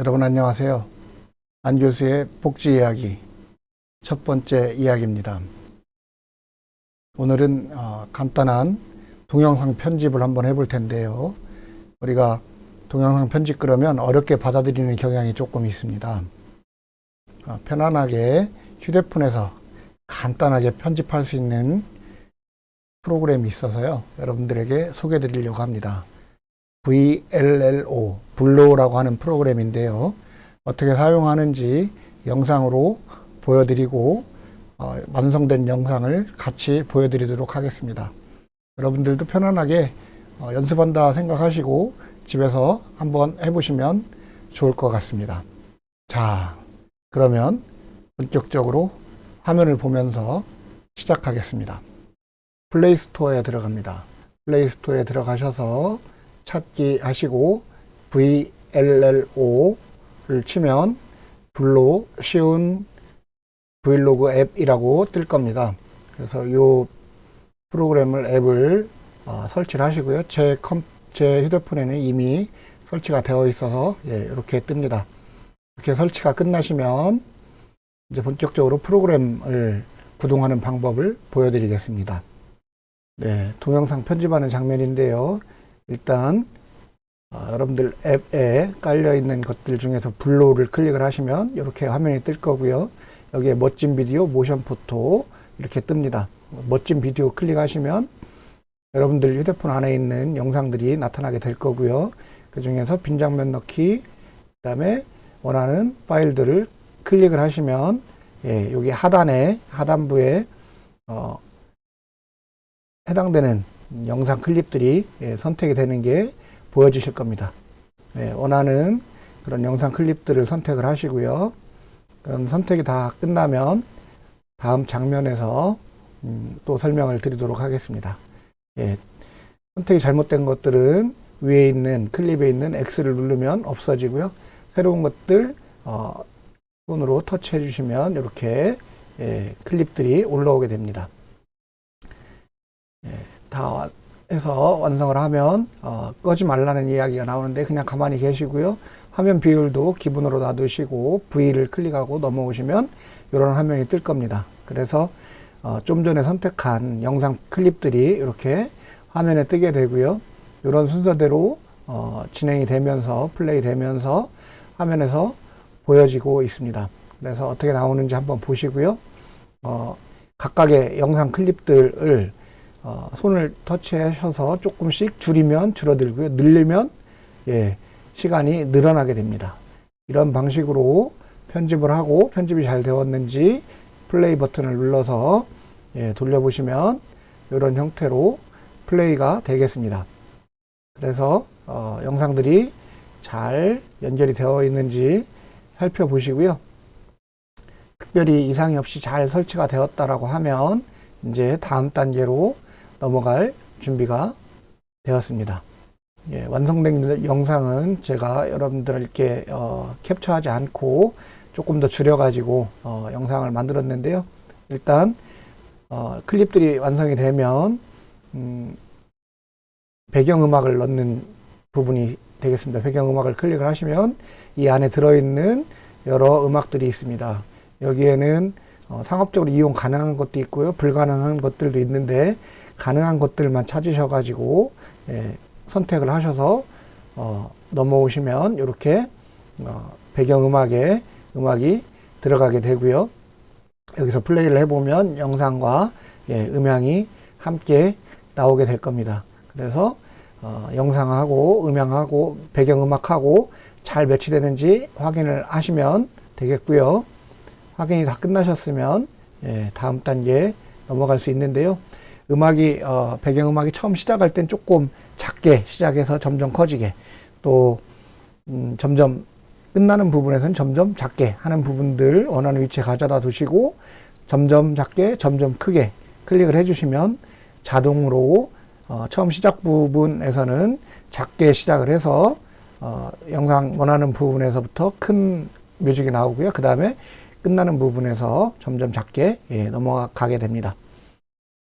여러분 안녕하세요. 안 교수의 복지 이야기 첫 번째 이야기입니다. 오늘은 어, 간단한 동영상 편집을 한번 해볼 텐데요. 우리가 동영상 편집 그러면 어렵게 받아들이는 경향이 조금 있습니다. 어, 편안하게 휴대폰에서 간단하게 편집할 수 있는 프로그램이 있어서요. 여러분들에게 소개해 드리려고 합니다. VLLO, 블로우라고 하는 프로그램인데요. 어떻게 사용하는지 영상으로 보여드리고 어, 완성된 영상을 같이 보여드리도록 하겠습니다. 여러분들도 편안하게 어, 연습한다 생각하시고 집에서 한번 해보시면 좋을 것 같습니다. 자, 그러면 본격적으로 화면을 보면서 시작하겠습니다. 플레이 스토어에 들어갑니다. 플레이 스토어에 들어가셔서 찾기 하시고 VLLO를 치면 블로 쉬운 브이로그 앱이라고 뜰 겁니다. 그래서 이 프로그램을 앱을 어, 설치를 하시고요. 제, 컴, 제 휴대폰에는 이미 설치가 되어 있어서 예, 이렇게 뜹니다. 이렇게 설치가 끝나시면 이제 본격적으로 프로그램을 구동하는 방법을 보여드리겠습니다. 네, 동영상 편집하는 장면인데요. 일단 어, 여러분들 앱에 깔려 있는 것들 중에서 블로우를 클릭을 하시면 이렇게 화면이 뜰 거고요. 여기에 멋진 비디오, 모션 포토 이렇게 뜹니다. 멋진 비디오 클릭하시면 여러분들 휴대폰 안에 있는 영상들이 나타나게 될 거고요. 그 중에서 빈 장면 넣기, 그 다음에 원하는 파일들을 클릭을 하시면 예, 여기 하단에 하단부에 어, 해당되는 영상 클립들이 예, 선택이 되는 게 보여주실 겁니다. 예, 원하는 그런 영상 클립들을 선택을 하시고요. 그런 선택이 다 끝나면 다음 장면에서 음, 또 설명을 드리도록 하겠습니다. 예, 선택이 잘못된 것들은 위에 있는 클립에 있는 X를 누르면 없어지고요. 새로운 것들 어, 손으로 터치해 주시면 이렇게 예, 클립들이 올라오게 됩니다. 예, 다 해서 완성을 하면 어, 끄지 말라는 이야기가 나오는데 그냥 가만히 계시고요. 화면 비율도 기본으로 놔두시고 V를 클릭하고 넘어오시면 이런 화면이 뜰 겁니다. 그래서 어, 좀 전에 선택한 영상 클립들이 이렇게 화면에 뜨게 되고요. 이런 순서대로 어, 진행이 되면서 플레이 되면서 화면에서 보여지고 있습니다. 그래서 어떻게 나오는지 한번 보시고요. 어, 각각의 영상 클립들을 어, 손을 터치하셔서 조금씩 줄이면 줄어들고요. 늘리면 예, 시간이 늘어나게 됩니다. 이런 방식으로 편집을 하고 편집이 잘 되었는지 플레이 버튼을 눌러서 예, 돌려보시면 이런 형태로 플레이가 되겠습니다. 그래서 어, 영상들이 잘 연결이 되어 있는지 살펴보시고요. 특별히 이상이 없이 잘 설치가 되었다라고 하면 이제 다음 단계로 넘어갈 준비가 되었습니다. 예, 완성된 영상은 제가 여러분들께 어, 캡처하지 않고 조금 더 줄여가지고 어, 영상을 만들었는데요. 일단 어, 클립들이 완성이 되면 음, 배경음악을 넣는 부분이 되겠습니다. 배경음악을 클릭을 하시면 이 안에 들어있는 여러 음악들이 있습니다. 여기에는 어, 상업적으로 이용 가능한 것도 있고요. 불가능한 것들도 있는데 가능한 것들만 찾으셔가지고 예, 선택을 하셔서 어, 넘어오시면 이렇게 어, 배경음악에 음악이 들어가게 되고요. 여기서 플레이를 해보면 영상과 예, 음향이 함께 나오게 될 겁니다. 그래서 어, 영상하고 음향하고 배경음악하고 잘 매치되는지 확인을 하시면 되겠고요. 확인이 다 끝나셨으면 예, 다음 단계 넘어갈 수 있는데요. 음악이 어, 배경음악이 처음 시작할 땐 조금 작게 시작해서 점점 커지게 또 음, 점점 끝나는 부분에서는 점점 작게 하는 부분들 원하는 위치에 가져다 두시고 점점 작게 점점 크게 클릭을 해주시면 자동으로 어, 처음 시작 부분에서는 작게 시작을 해서 어, 영상 원하는 부분에서부터 큰 뮤직이 나오고요. 그 다음에 끝나는 부분에서 점점 작게 예, 넘어가게 됩니다.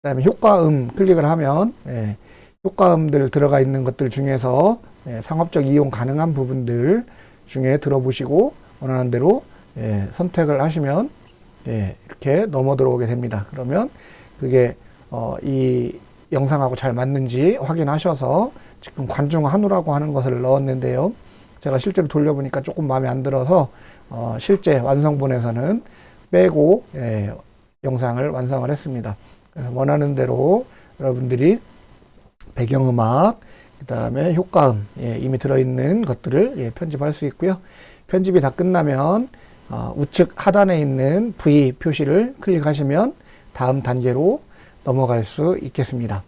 그 다음에 효과음 클릭을 하면 예, 효과음들 들어가 있는 것들 중에서 예, 상업적 이용 가능한 부분들 중에 들어보시고 원하는 대로 예, 선택을 하시면 예, 이렇게 넘어 들어오게 됩니다. 그러면 그게 어, 이 영상하고 잘 맞는지 확인하셔서 지금 관중 한우라고 하는 것을 넣었는데요. 제가 실제로 돌려보니까 조금 마음에 안 들어서 어, 실제 완성본에서는 빼고 예, 영상을 완성을 했습니다. 원하는 대로 여러분들이 배경음악, 그 다음에 효과음, 예, 이미 들어있는 것들을 예, 편집할 수 있고요. 편집이 다 끝나면 어, 우측 하단에 있는 V 표시를 클릭하시면 다음 단계로 넘어갈 수 있겠습니다.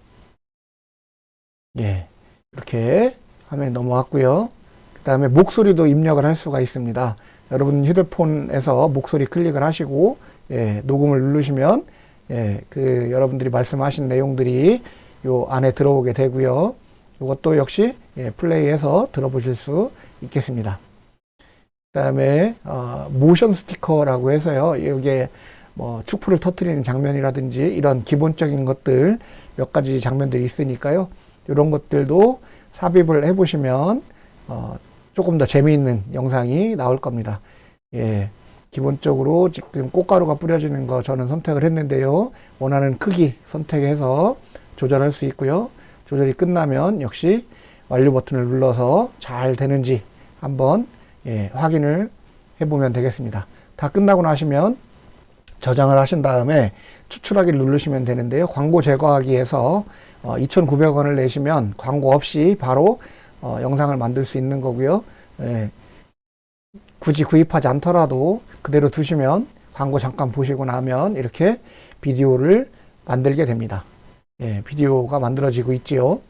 예, 이렇게 화면이 넘어왔고요. 그 다음에 목소리도 입력을 할 수가 있습니다. 여러분 휴대폰에서 목소리 클릭을 하시고 예, 녹음을 누르시면 예, 그 여러분들이 말씀하신 내용들이 요 안에 들어오게 되고요. 이것도 역시 예, 플레이해서 들어보실 수 있겠습니다. 그다음에 어, 모션 스티커라고 해서요. 이게 뭐 축포를 터트리는 장면이라든지 이런 기본적인 것들 몇 가지 장면들이 있으니까요. 이런 것들도 삽입을 해보시면 어, 조금 더 재미있는 영상이 나올 겁니다. 예, 기본적으로 지금 꽃가루가 뿌려지는 거 저는 선택을 했는데요. 원하는 크기 선택해서 조절할 수 있고요. 조절이 끝나면 역시 완료 버튼을 눌러서 잘 되는지 한번 예, 확인을 해보면 되겠습니다. 다 끝나고 나시면 저장을 하신 다음에 추출하기를 누르시면 되는데요. 광고 제거하기에서 어, 2,900원을 내시면 광고 없이 바로 어, 영상을 만들 수 있는 거고요. 예, 굳이 구입하지 않더라도 그대로 두시면 광고 잠깐 보시고 나면 이렇게 비디오를 만들게 됩니다. 예, 비디오가 만들어지고 있지요.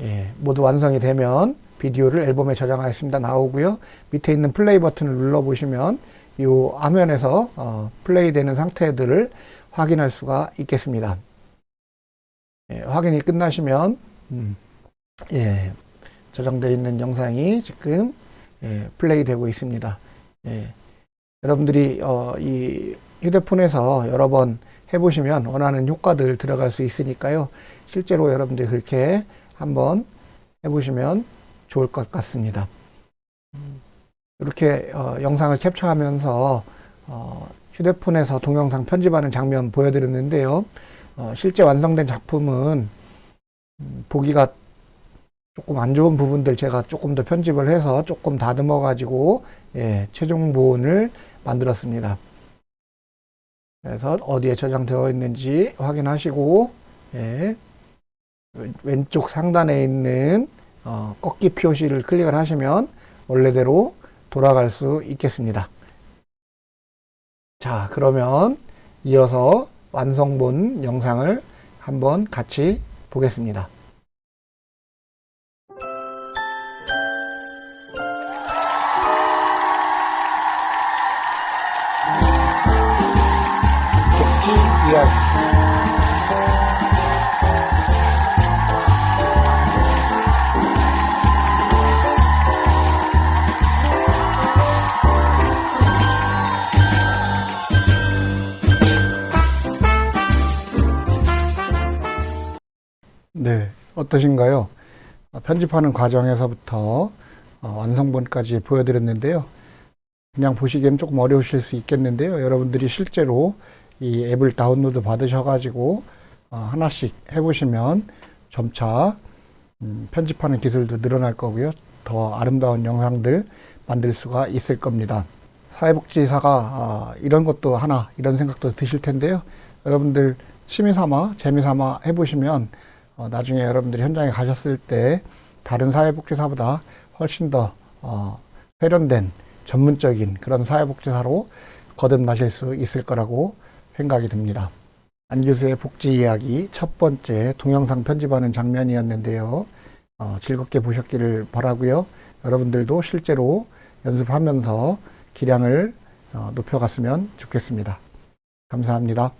예, 모두 완성이 되면 비디오를 앨범에 저장하였습니다. 나오고요. 밑에 있는 플레이 버튼을 눌러 보시면 이 화면에서 어, 플레이 되는 상태들을 확인할 수가 있겠습니다. 예, 확인이 끝나시면 음, 예, 저장되어 있는 영상이 지금 예, 플레이 되고 있습니다. 예, 여러분들이 어, 이 휴대폰에서 여러 번 해보시면 원하는 효과들 들어갈 수 있으니까요. 실제로 여러분들이 그렇게 한번 해보시면 좋을 것 같습니다. 이렇게 어, 영상을 캡처하면서 어, 휴대폰에서 동영상 편집하는 장면 보여드렸는데요. 어, 실제 완성된 작품은 음, 보기가 조금 안 좋은 부분들 제가 조금 더 편집을 해서 조금 다듬어 가지고 예, 최종 보온을 만들었습니다. 그래서 어디에 저장되어 있는지 확인하시고 예, 왼쪽 상단에 있는 어, 꺾기 표시를 클릭을 하시면 원래대로 돌아갈 수 있겠습니다. 자, 그러면 이어서 완성본 영상을 한번 같이 보겠습니다. 이야기. 네, 어떠신가요? 어, 편집하는 과정에서부터 어, 완성본까지 보여드렸는데요. 그냥 보시기엔 조금 어려우실 수 있겠는데요. 여러분들이 실제로 이 앱을 다운로드 받으셔가지고 어, 하나씩 해보시면 점차 음, 편집하는 기술도 늘어날 거고요. 더 아름다운 영상들 만들 수가 있을 겁니다. 사회복지사가 아, 이런 것도 하나 이런 생각도 드실 텐데요. 여러분들 취미 삼아 재미 삼아 해보시면 어, 나중에 여러분들이 현장에 가셨을 때 다른 사회복지사보다 훨씬 더 어, 세련된 전문적인 그런 사회복지사로 거듭나실 수 있을 거라고 생각이 듭니다. 안 교수의 복지 이야기 첫 번째 동영상 편집하는 장면이었는데요. 어, 즐겁게 보셨기를 바라고요. 여러분들도 실제로 연습하면서 기량을 어, 높여갔으면 좋겠습니다. 감사합니다.